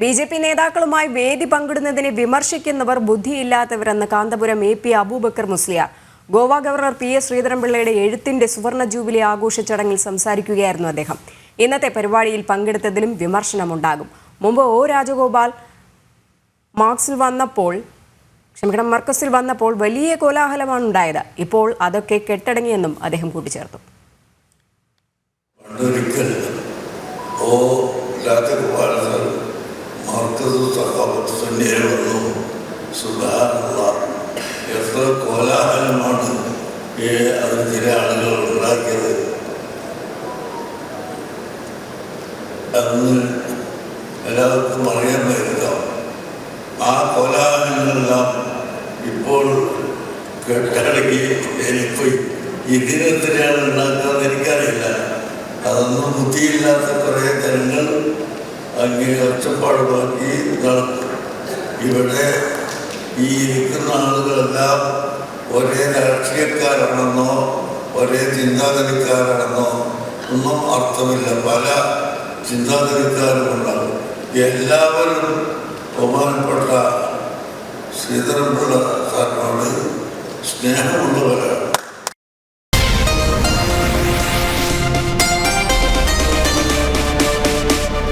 B J P നേതാക്കളുമായി വേദി പങ്കിടുന്നതിനെ വിമർശിക്കുന്നവർ ബുദ്ധിയില്ലാത്തവരെന്ന് Kanthapuram A P Aboobacker Musliyar. Goa governor P S ശ്രീധരൻപിള്ളയുടെ എഴുത്തിന്റെ സുവർണ ജൂബിലി ആഘോഷ ചടങ്ങിൽ സംസാരിക്കുകയായിരുന്നു അദ്ദേഹം. ഇന്നത്തെ പരിപാടിയിൽ പങ്കെടുത്തതിലും വിമർശനമുണ്ടാകും. മുമ്പ് ഒ രാജഗോപാൽ മാർക്സിൽ വന്നപ്പോൾ ക്ഷമിക്കണം മർക്കസിൽ വന്നപ്പോൾ വലിയ കോലാഹലമാണ് ഉണ്ടായത് ഇപ്പോൾ അതൊക്കെ കെട്ടടങ്ങിയെന്നും അദ്ദേഹം കൂട്ടിച്ചേർത്തു. ഓ രാജഗോപാൽ സർ മാർക്കസ് സഹാബത്ത് സന്ധ്യ വന്നു സുധാരണ എത്ര കോലാഹലമാണ് അതിന് ചില ആളുകൾ ഉണ്ടാക്കിയത് അന്ന് എല്ലാവർക്കും അറിയാമായിരിക്കാം ആ കോലാഹലങ്ങളെല്ലാം ഇപ്പോൾ കെട്ടടക്കി എനിപ്പോയി ഇതിനെത്തിനാണ് ഉണ്ടാക്കുന്നത് എനിക്കറിയില്ല അതൊന്നും ബുദ്ധിയില്ലാത്ത കുറേ ജനങ്ങൾ അങ്ങനെ ഒച്ചപ്പാട് നടക്കും ഇവിടെ ഈ ഇരിക്കുന്ന ആളുകളെല്ലാം ഒരേ രാഷ്ട്രീയക്കാരാണെന്നോ ഒരേ ചിന്താഗതിക്കാരാണെന്നോ ഒന്നും അർത്ഥമില്ല. പല ചിന്താഗതിക്കാരും ഉണ്ടാകും. എല്ലാവരും ബഹുമാനപ്പെട്ട ശ്രീധരൻപിള്ള സാറിനോട് സ്നേഹമുള്ളവരാണ്.